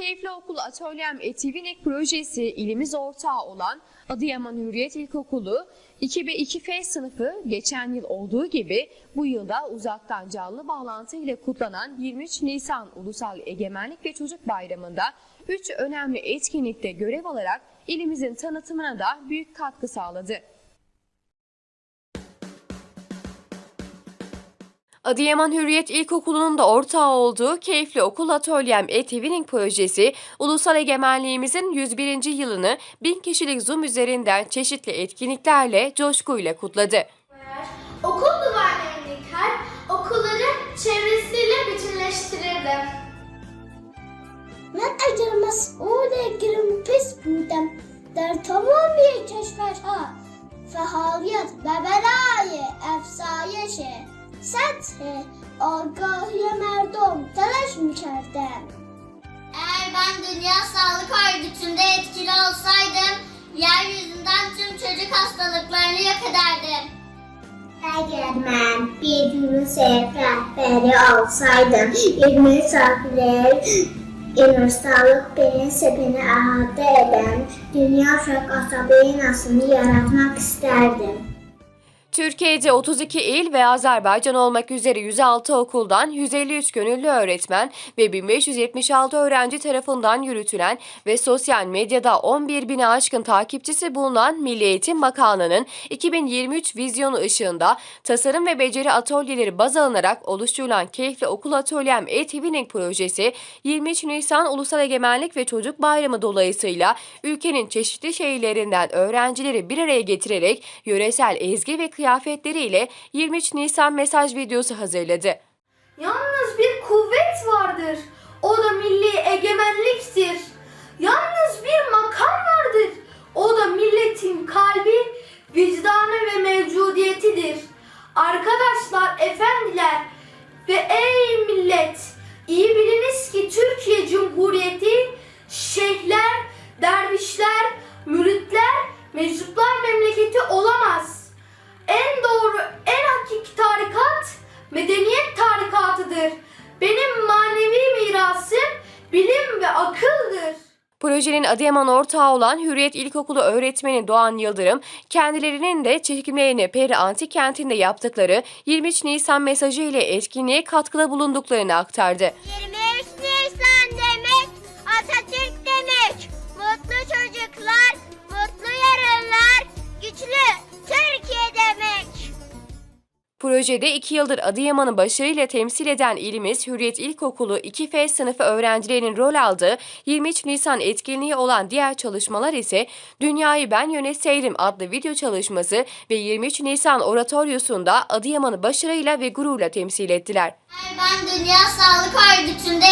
Keyifli Okul Atölyem Etivinek projesi ilimiz ortağı olan Adıyaman Hürriyet İlkokulu 2 ve 2F sınıfı geçen yıl olduğu gibi bu yılda uzaktan canlı bağlantı ile kutlanan 23 Nisan Ulusal Egemenlik ve Çocuk Bayramı'nda 3 önemli etkinlikte görev alarak ilimizin tanıtımına da büyük katkı sağladı. Adıyaman Hürriyet İlkokulu'nun da ortağı olduğu Keyifli Okul Atölyem e-Twinning projesi, ulusal egemenliğimizin 101. yılını 1000 kişilik Zoom üzerinden çeşitli etkinliklerle coşkuyla kutladı. Okul duvarlarını yıkar, okulları çevresiyle bütünleştirirdi. Ne acırmaz oraya girin pis budem, der tamam bir çeşmeşa, fehaliyet bebelayı efsayeşe. سطح آگاهی مردم تلاش میکردم Eğer ben Dünya Sağlık Örgütü'nde etkili olsaydım, yeryüzünden tüm çocuk hastalıklarını yok ederdim. Eğer ben bir UNICEF rehberi olsaydım, bir misafirler İnir sağlık prensipini əhatə edən Dünya Uşaq Asabeynasını yaratmak isterdim. Türkiye'de 32 il ve Azerbaycan olmak üzere 106 okuldan 153 gönüllü öğretmen ve 1576 öğrenci tarafından yürütülen ve sosyal medyada 11 bine aşkın takipçisi bulunan Milli Eğitim Bakanlığı'nın 2023 vizyonu ışığında tasarım ve beceri atölyeleri baz alınarak oluşturulan Keyifli Okul Atölyem e-Twinning projesi 23 Nisan Ulusal Egemenlik ve Çocuk Bayramı dolayısıyla ülkenin çeşitli şehirlerinden öğrencileri bir araya getirerek yöresel ezgi ve kıyafetleriyle 23 Nisan mesaj videosu hazırladı. Yalnız bir kuvvet vardır. O da milli egemenliktir. Yalnız bir makam vardır. O da milletin kalbi, vicdanı ve mevcudiyetidir. Arkadaşlar, efendiler ve ey millet! iyi biliniz ki Türkiye Cumhuriyeti Projenin Adıyaman ortağı olan Hürriyet İlkokulu öğretmeni Doğan Yıldırım, kendilerinin de çekimlerini Peri Antik Kenti'nde yaptıkları 23 Nisan mesajı ile etkinliğe katkıda bulunduklarını aktardı. 23 Projede 2 yıldır Adıyaman'ı başarıyla temsil eden ilimiz Hürriyet İlkokulu 2F sınıfı öğrencilerinin rol aldığı 23 Nisan etkinliği olan diğer çalışmalar ise Dünyayı Ben Yönetseydim adlı video çalışması ve 23 Nisan oratoryosunda Adıyaman'ı başarıyla ve gururla temsil ettiler. Ben Dünya Sağlık Örgütü'nde